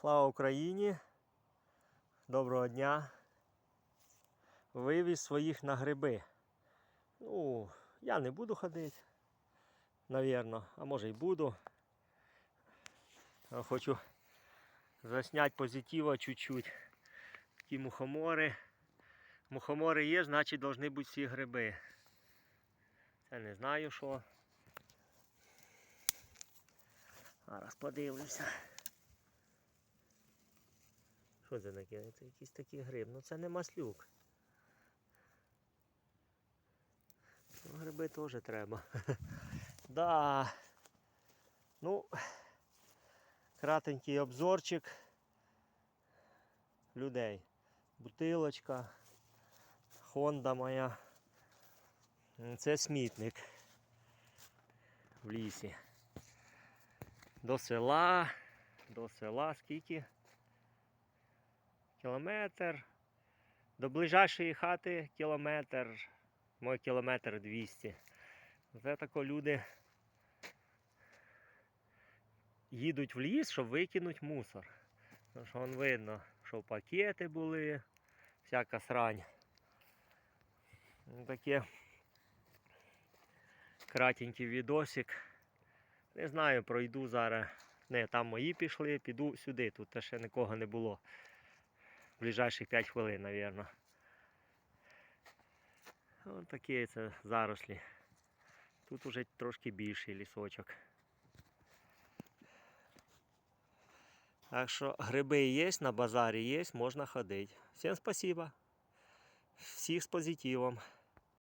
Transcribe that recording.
Слава Україні! Доброго дня! Вивіз своїх на гриби. Ну, я не буду ходити, навірно, а може й буду. Хочу засняти позитива чуть-чуть. Такі мухомори. Мухомори є, значить повинні бути всі гриби. Це не знаю що. Зараз подивлюся. Що це таке? Це якийсь такий гриб. Ну це не маслюк. Ну, гриби теж треба. да. Ну, кратенький обзорчик людей. Бутилочка. Хонда моя. Це смітник в лісі. До села. До села скільки? Кілометр. До ближайшої хати кілометр. Мой кілометр 200. Це тако люди їдуть в ліс, щоб викинути мусор. Тому що вон видно, що пакети були, всяка срань. Таке кратенький відосик. Не знаю, пройду зараз. Не, там мої пішли, піду сюди, тут ще нікого не було. Ближайших 5 хвилин, мабуть. Ось такі це зарослі. Тут уже трошки більший лісочок. Так що гриби є, на базарі є, можна ходити. Всім спасибо. Всіх з позитивом.